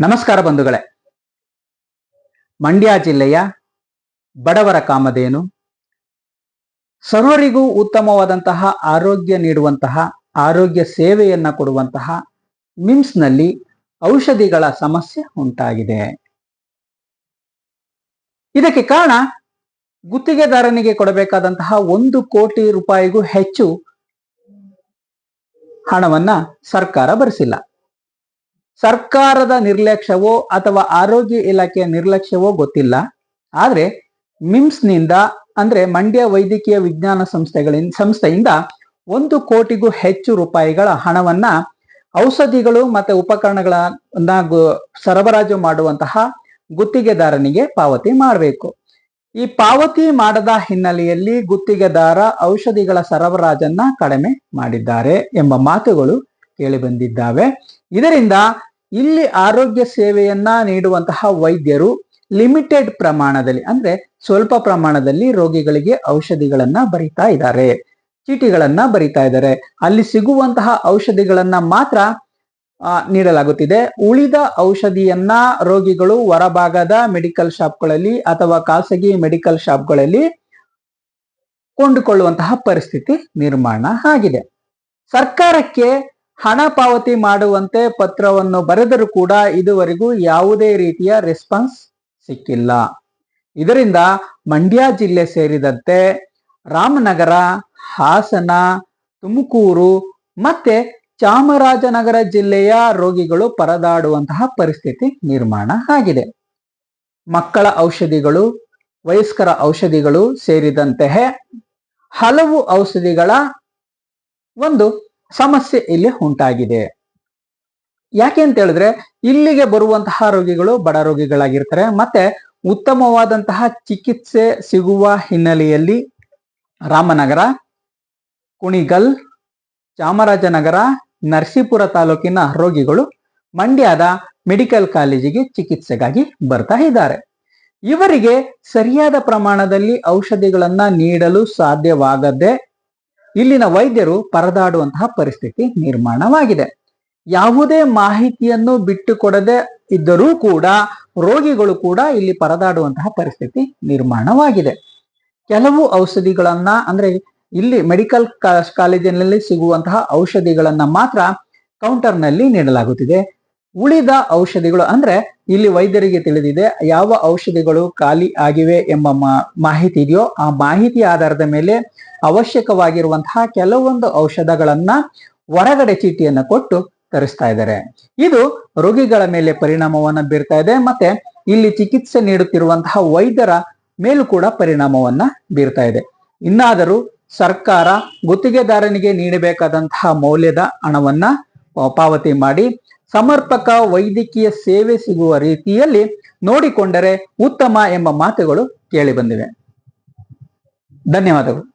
ನಮಸ್ಕಾರ ಬಂಧುಗಳೇ. ಮಂಡ್ಯ ಜಿಲ್ಲೆಯ ಬಡವರ ಕಾಮಧೇನು. ಸರ್ವರಿಗೂ ಉತ್ತಮವಾದಂತಹ ಆರೋಗ್ಯ ನೀಡುವಂತಹ, ಆರೋಗ್ಯ ಸೇವೆಯನ್ನ ಕೊಡುವಂತಹ ಮಿಮ್ಸ್ನಲ್ಲಿ ಔಷಧಿಗಳ ಸಮಸ್ಯೆ ಉಂಟಾಗಿದೆ. ಇದಕ್ಕೆ ಕಾರಣ ಗುತ್ತಿಗೆದಾರನಿಗೆ ಕೊಡಬೇಕಾದಂತಹ ಒಂದು ಕೋಟಿ ರೂಪಾಯಿಗೂ ಹೆಚ್ಚು ಹಣವನ್ನ ಸರ್ಕಾರ ಭರಿಸಿಲ್ಲ. ಸರ್ಕಾರದ ನಿರ್ಲಕ್ಷ್ಯವೋ ಅಥವಾ ಆರೋಗ್ಯ ಇಲಾಖೆಯ ನಿರ್ಲಕ್ಷ್ಯವೋ ಗೊತ್ತಿಲ್ಲ. ಆದರೆ ಮಿಮ್ಸ್ನಿಂದ ಅಂದ್ರೆ ಮಂಡ್ಯ ವೈದ್ಯಕೀಯ ವಿಜ್ಞಾನ ಸಂಸ್ಥೆಗಳಿಂದ ಸಂಸ್ಥೆಯಿಂದ ಒಂದು ಕೋಟಿಗೂ ಹೆಚ್ಚು ರೂಪಾಯಿಗಳ ಹಣವನ್ನ ಔಷಧಿಗಳು ಮತ್ತೆ ಉಪಕರಣಗಳನ್ನ ಸರಬರಾಜು ಮಾಡುವಂತಹ ಗುತ್ತಿಗೆದಾರನಿಗೆ ಪಾವತಿ ಮಾಡಬೇಕು. ಈ ಪಾವತಿ ಮಾಡದ ಹಿನ್ನೆಲೆಯಲ್ಲಿ ಗುತ್ತಿಗೆದಾರ ಔಷಧಿಗಳ ಸರಬರಾಜನ್ನ ಕಡಿಮೆ ಮಾಡಿದ್ದಾರೆ ಎಂಬ ಮಾತುಗಳು ಕೇಳಿಬಂದಿದ್ದಾವೆ ಇದರಿಂದ ಇಲ್ಲಿ ಆರೋಗ್ಯ ಸೇವೆಯನ್ನ ನೀಡುವಂತಹ ವೈದ್ಯರು ಲಿಮಿಟೆಡ್ ಪ್ರಮಾಣದಲ್ಲಿ, ಅಂದ್ರೆ ಸ್ವಲ್ಪ ಪ್ರಮಾಣದಲ್ಲಿ ರೋಗಿಗಳಿಗೆ ಔಷಧಿಗಳನ್ನ ಬರಿತಾ ಇದ್ದಾರೆ, ಚೀಟಿಗಳನ್ನ ಬರಿತಾ ಇದ್ದಾರೆ. ಅಲ್ಲಿ ಸಿಗುವಂತಹ ಔಷಧಿಗಳನ್ನ ಮಾತ್ರ ನೀಡಲಾಗುತ್ತಿದೆ. ಉಳಿದ ಔಷಧಿಯನ್ನ ರೋಗಿಗಳು ಹೊರಭಾಗದ ಮೆಡಿಕಲ್ ಶಾಪ್ಗಳಲ್ಲಿ ಅಥವಾ ಖಾಸಗಿ ಮೆಡಿಕಲ್ ಶಾಪ್ಗಳಲ್ಲಿ ಕೊಂಡುಕೊಳ್ಳುವಂತಹ ಪರಿಸ್ಥಿತಿ ನಿರ್ಮಾಣ ಆಗಿದೆ. ಸರ್ಕಾರಕ್ಕೆ ಹಣ ಪಾವತಿ ಮಾಡುವಂತೆ ಪತ್ರವನ್ನು ಬರೆದರೂ ಕೂಡ ಇದುವರೆಗೂ ಯಾವುದೇ ರೀತಿಯ ರೆಸ್ಪಾನ್ಸ್ ಸಿಕ್ಕಿಲ್ಲ. ಇದರಿಂದ ಮಂಡ್ಯ ಜಿಲ್ಲೆ ಸೇರಿದಂತೆ ರಾಮನಗರ, ಹಾಸನ, ತುಮಕೂರು ಮತ್ತೆ ಚಾಮರಾಜನಗರ ಜಿಲ್ಲೆಯ ರೋಗಿಗಳು ಪರದಾಡುವಂತಹ ಪರಿಸ್ಥಿತಿ ನಿರ್ಮಾಣ ಆಗಿದೆ. ಮಕ್ಕಳ ಔಷಧಿಗಳು, ವಯಸ್ಕರ ಔಷಧಿಗಳು ಸೇರಿದಂತೆ ಹಲವು ಔಷಧಿಗಳ ಒಂದು ಸಮಸ್ಯೆ ಇಲ್ಲಿ ಉಂಟಾಗಿದೆ. ಯಾಕೆ ಅಂತ ಹೇಳಿದ್ರೆ, ಇಲ್ಲಿಗೆ ಬರುವಂತಹ ರೋಗಿಗಳು ಬಡ ರೋಗಿಗಳಾಗಿರ್ತಾರೆ. ಮತ್ತೆ ಉತ್ತಮವಾದಂತಹ ಚಿಕಿತ್ಸೆ ಸಿಗುವ ಹಿನ್ನೆಲೆಯಲ್ಲಿ ರಾಮನಗರ, ಕುಣಿಗಲ್, ಚಾಮರಾಜನಗರ, ನರಸೀಪುರ ತಾಲೂಕಿನ ರೋಗಿಗಳು ಮಂಡ್ಯದ ಮೆಡಿಕಲ್ ಕಾಲೇಜಿಗೆ ಚಿಕಿತ್ಸೆಗಾಗಿ ಬರ್ತಾ ಇದ್ದಾರೆ. ಇವರಿಗೆ ಸರಿಯಾದ ಪ್ರಮಾಣದಲ್ಲಿ ಔಷಧಿಗಳನ್ನ ನೀಡಲು ಸಾಧ್ಯವಾಗದೆ ಇಲ್ಲಿನ ವೈದ್ಯರು ಪರದಾಡುವಂತಹ ಪರಿಸ್ಥಿತಿ ನಿರ್ಮಾಣವಾಗಿದೆ. ಯಾವುದೇ ಮಾಹಿತಿಯನ್ನು ಬಿಟ್ಟುಕೊಡದೆ ಇದ್ದರೂ ಕೂಡ, ರೋಗಿಗಳು ಕೂಡ ಇಲ್ಲಿ ಪರದಾಡುವಂತಹ ಪರಿಸ್ಥಿತಿ ನಿರ್ಮಾಣವಾಗಿದೆ. ಕೆಲವು ಔಷಧಿಗಳನ್ನ ಅಂದ್ರೆ ಇಲ್ಲಿ ಮೆಡಿಕಲ್ ಕಾಲೇಜಿನಲ್ಲಿ ಸಿಗುವಂತಹ ಔಷಧಿಗಳನ್ನ ಮಾತ್ರ ಕೌಂಟರ್ನಲ್ಲಿ ನೀಡಲಾಗುತ್ತಿದೆ. ಉಳಿದ ಔಷಧಿಗಳು ಅಂದ್ರೆ ಇಲ್ಲಿ ವೈದ್ಯರಿಗೆ ತಿಳಿದಿದೆ, ಯಾವ ಔಷಧಿಗಳು ಖಾಲಿ ಆಗಿವೆ ಎಂಬ ಮಾಹಿತಿ ಇದೆಯೋ ಆ ಮಾಹಿತಿ ಆಧಾರದ ಮೇಲೆ ಅವಶ್ಯಕವಾಗಿರುವಂತಹ ಕೆಲವೊಂದು ಔಷಧಗಳನ್ನ ಹೊರಗಡೆ ಚೀಟಿಯನ್ನು ಕೊಟ್ಟು ತರಿಸ್ತಾ ಇದ್ದಾರೆ. ಇದು ರೋಗಿಗಳ ಮೇಲೆ ಪರಿಣಾಮವನ್ನ ಬೀರ್ತಾ ಇದೆ ಮತ್ತೆ ಇಲ್ಲಿ ಚಿಕಿತ್ಸೆ ನೀಡುತ್ತಿರುವಂತಹ ವೈದ್ಯರ ಮೇಲೂ ಕೂಡ ಪರಿಣಾಮವನ್ನ ಬೀರ್ತಾ ಇದೆ. ಇನ್ನಾದರೂ ಸರ್ಕಾರ ಗುತ್ತಿಗೆದಾರನಿಗೆ ನೀಡಬೇಕಾದಂತಹ ಮೌಲ್ಯದ ಹಣವನ್ನ ಪಾವತಿ ಮಾಡಿ ಸಮರ್ಪಕ ವೈದ್ಯಕೀಯ ಸೇವೆ ಸಿಗುವ ರೀತಿಯಲ್ಲಿ ನೋಡಿಕೊಂಡರೆ ಉತ್ತಮ ಎಂಬ ಮಾತುಗಳು ಕೇಳಿ ಬಂದಿವೆ. ಧನ್ಯವಾದಗಳು.